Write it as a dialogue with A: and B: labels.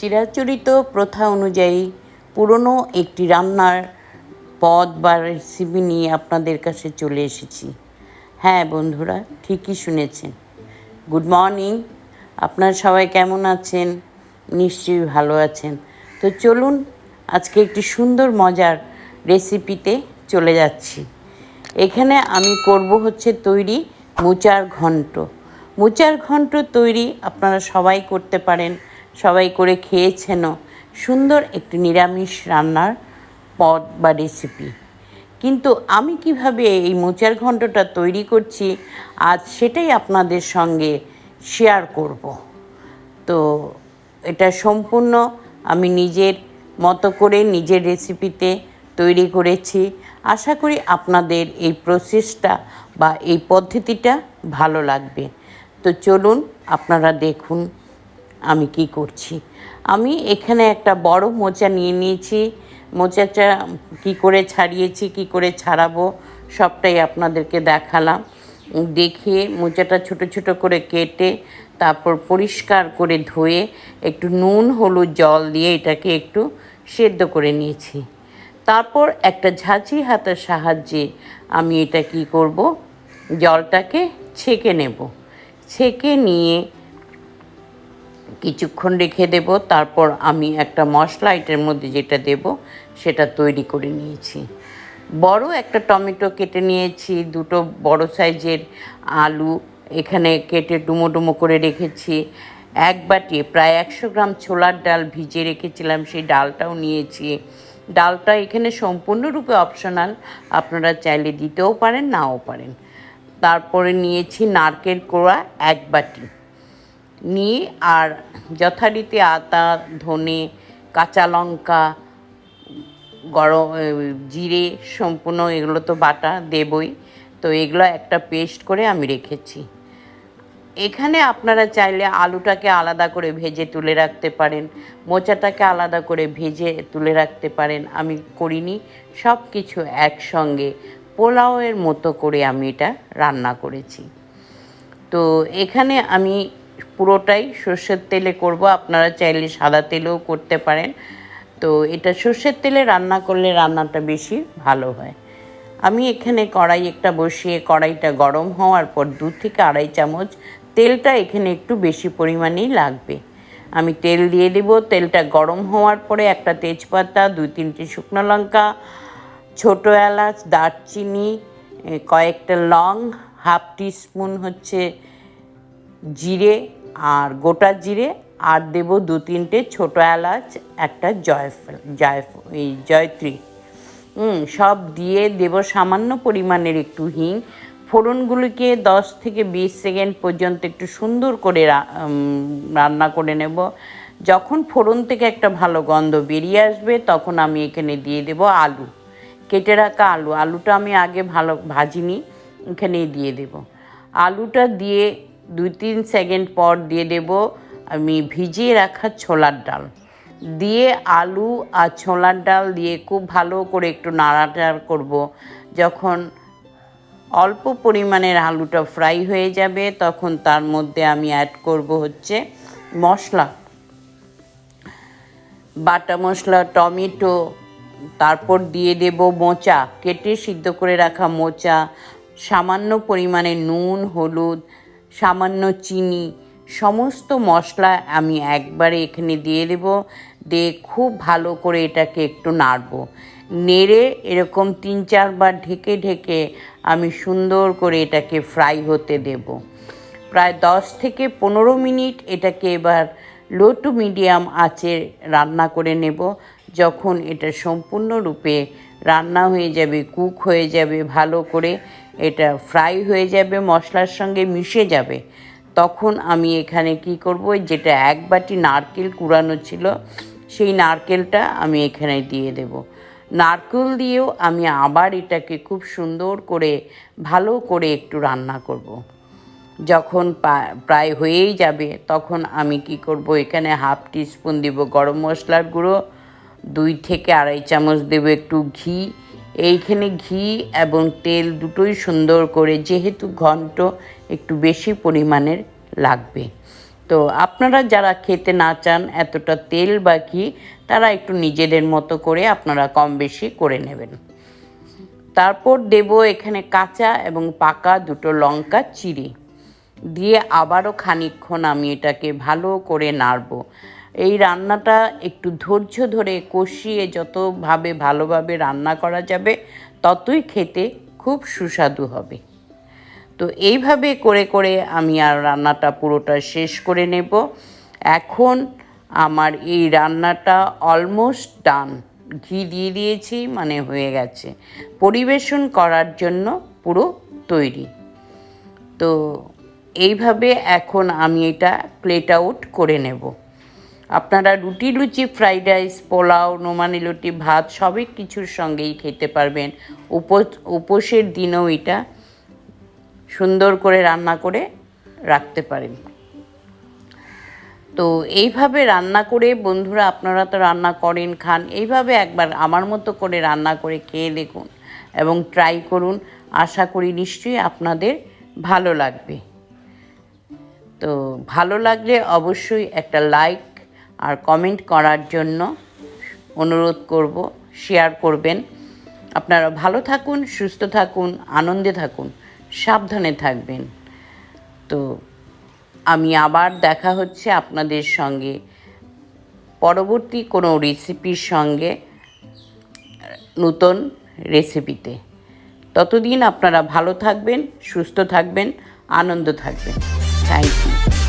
A: চিরাচরিত প্রথা অনুযায়ী পুরনো একটি রান্নার পদ বা রেসিপি নিয়ে আপনাদের কাছে চলে এসেছি। হ্যাঁ বন্ধুরা, ঠিকই শুনেছেন। গুড মর্নিং আপনার সবাই কেমন আছেন? নিশ্চয়ই ভালো আছেন। তো চলুন, আজকে একটি সুন্দর মজার রেসিপিতে চলে যাচ্ছি। এখানে আমি করব হচ্ছে তৈরি মোচার ঘন্ট। মোচার ঘন্ট তৈরি আপনারা সবাই করতে পারেন। সবাই করে খেয়েছেনও। সুন্দর একটি নিরামিষ রান্নার পদ বা রেসিপি কিন্তু আমি কীভাবে এই মোচার ঘন্টটা তৈরি করছি, আজ সেটাই আপনাদের সঙ্গে শেয়ার করব। তো এটা সম্পূর্ণ আমি নিজের মতো করে নিজের রেসিপিতে তৈরি করেছি। আশা করি আপনাদের এই প্রসেসটা বা এই পদ্ধতিটা ভালো লাগবে। তো চলুন, আপনারা দেখুন আমি কি করছি? আমি এখানে একটা বড় মোচা নিয়ে নিয়েছি। মোচাটা কি করে ছাড়িয়েছি, কি করে ছাড়াবো, সবটাই আপনাদেরকে দেখালাম। দেখিয়ে মোচাটা ছোট ছোট করে কেটে তারপর পরিষ্কার করে ধুয়ে একটু নুন, হলুদ জল দিয়ে এটাকে একটু সেদ্ধ করে নিয়েছি। তারপর একটা ঝাঁঝি হাতের সাহায্যে আমি এটা কি করব? জলটাকে ছেঁকে নেব। ছেঁকে নিয়ে কিছুক্ষণ রেখে দেব, তারপর আমি একটা মশলা এটার মধ্যে যেটা দেব সেটা তৈরি করে নিয়েছি। বড় একটা টমেটো কেটে নিয়েছি, দুটো বড় সাইজের আলু এখানে কেটে ডুমো ডুমো করে রেখেছি। এক বাটি, প্রায় একশো গ্রাম ছোলার ডাল ভিজে রেখেছিলাম, সেই ডালটাও নিয়েছি। ডালটা এখানে সম্পূর্ণরূপে অপশনাল, আপনারা চাইলে দিতেও পারেন, নাও পারেন। তারপরে নিয়েছি নারকেল কোড়া এক বাটি। নিয়ে আর যথারীতি আদা, ধনে, কাঁচা লঙ্কা, গরম জিরে সম্পূর্ণ এগুলো তো বাটা দেবই। তো এগুলো একটা পেস্ট করে আমি রেখেছি। এখানে আপনারা চাইলে আলুটাকে আলাদা করে ভেজে তুলে রাখতে পারেন, মোচাটাকে আলাদা করে ভেজে তুলে রাখতে পারেন। আমি করিনি সব কিছু একসঙ্গে পোলাওয়ের মতো করে আমি এটা রান্না করেছি। তো এখানে আমি পুরোটাই সর্ষের তেলে করব। আপনারা চাইলে সাদা তেলেও করতে পারেন। তো এটা সর্ষের তেলে রান্না করলে রান্নাটা বেশি ভালো হয়। আমি এখানে কড়াই একটা বসিয়ে কড়াইটা গরম হওয়ার পর দু থেকে আড়াই চামচ তেলটা এখানে একটু বেশি পরিমাণেই লাগবে। আমি তেল দিয়ে দেব। তেলটা গরম হওয়ার পরে একটা তেজপাতা, দুই তিনটে শুকনো লঙ্কা, ছোট এলাচ, দারচিনি কয়েকটা লং, হাফ টিস্পুন হচ্ছে জিরে আর গোটা জিরে আর দেব দু তিনটে ছোট এলাচ, একটা জয়ফল, জয়ফ, এই জয়ত্রী। হুম, সব দিয়ে দেব সামান্য পরিমাণের একটু হিং। ফোড়নগুলিকে দশ থেকে বিশ সেকেন্ড পর্যন্ত একটু সুন্দর করে রান্না করে নেব। যখন ফোড়ন থেকে একটা ভালো গন্ধ বেরিয়ে আসবে, তখন আমি এখানে দিয়ে দেব আলু। কেটে রাখা আলু। আলুটা আমি আগে ভালো ভাজিনি, এখানেই দিয়ে দেব। আলুটা দিয়ে দুই তিন সেকেন্ড পর দিয়ে দেব আমি ভিজিয়ে রাখা ছোলার ডাল। দিয়ে আলু আর ছোলার ডাল দিয়ে খুব ভালো করে একটু নাড়াচাড়া করব। যখন অল্প পরিমাণের আলুটা ফ্রাই হয়ে যাবে, তখন তার মধ্যে আমি অ্যাড করব হচ্ছে মশলা। বাটা মশলা, টমেটো, তারপর দিয়ে দেব মোচা। কেটে সিদ্ধ করে রাখা মোচা। সামান্য পরিমাণে নুন, হলুদ সামান্য চিনি, সমস্ত মশলা আমি একবারে এখানে দিয়ে দেব। দিয়ে খুব ভালো করে এটাকে একটু নাড়বো। নেড়ে এরকম তিন চারবার ঢেকে ঢেকে আমি সুন্দর করে এটাকে ফ্রাই হতে দেবো। প্রায় দশ থেকে পনেরো মিনিট এটাকে এবার লো টু মিডিয়াম আঁচে রান্না করে নেব। যখন এটা সম্পূর্ণরূপে রান্না হয়ে যাবে, কুক হয়ে যাবে ভালো করে এটা ফ্রাই হয়ে যাবে, মশলার সঙ্গে মিশে যাবে তখন আমি এখানে কি করব যেটা এক বাটি নারকেল কুড়ানো ছিল, সেই নারকেলটা আমি এখানে দিয়ে দেব নারকেল দিয়েও আমি আবার এটাকে খুব সুন্দর করে, ভালো করে একটু রান্না করব। যখন প্রায় হয়েই যাবে, তখন আমি কি করব, এখানে হাফ টিস্পুন দেব গরম মশলার গুঁড়ো, দুই থেকে আড়াই চামচ দেব একটু ঘি এইখানে ঘি এবং তেল দুটোই সুন্দর করে, যেহেতু ঘন্ট একটু বেশি পরিমাণের লাগবে। তো আপনারা যারা খেতে না চান এতটা তেল বা ঘি, তারা একটু নিজেদের মতো করে আপনারা কম বেশি করে নেবেন। তারপর দেব এখানে কাঁচা এবং পাকা দুটো লঙ্কা চিড়ি। দিয়ে আবারও খানিকক্ষণ আমি এটাকে ভালো করে নাড়ব। এই রান্নাটা একটু ধৈর্য ধরে কষিয়ে যতভাবে ভালোভাবে রান্না করা যাবে, ততই খেতে খুব সুস্বাদু হবে। তো এইভাবে করে করে আমি আর রান্নাটা পুরোটা শেষ করে নেব। এখন আমার এই রান্নাটা অলমোস্ট ডান ঘি দিয়ে দিয়েছি মানে হয়ে গেছে। পরিবেশন করার জন্য পুরো তৈরি। তো এইভাবে এখন আমি এটা প্লেট আউট করে নেব। আপনারা রুটি, লুচি ফ্রাইড রাইস পোলাও, নোমানি লুটি, ভাত সবই কিছুর সঙ্গেই খেতে পারবেন। উপোস, উপোসের দিনেও এটা সুন্দর করে রান্না করে রাখতে পারেন। তো এইভাবে রান্না করে বন্ধুরা, আপনারা তো রান্না করেন, খান, এইভাবে একবার আমার মতো করে রান্না করে খেয়ে দেখুন এবং ট্রাই করুন। আশা করি নিশ্চয়ই আপনাদের ভালো লাগবে। তো ভালো লাগলে অবশ্যই একটা লাইক আর কমেন্ট করার জন্য অনুরোধ করব শেয়ার করবেন। আপনারা ভালো থাকুন, সুস্থ থাকুন, আনন্দে থাকুন, সাবধানে থাকবেন। তো আমি আবার দেখা হচ্ছে আপনাদের সঙ্গে পরবর্তী কোনো রেসিপির সঙ্গে, নতুন রেসিপিতে ততদিন আপনারা ভালো থাকবেন, সুস্থ থাকবেন, আনন্দ থাকবেন। Thank you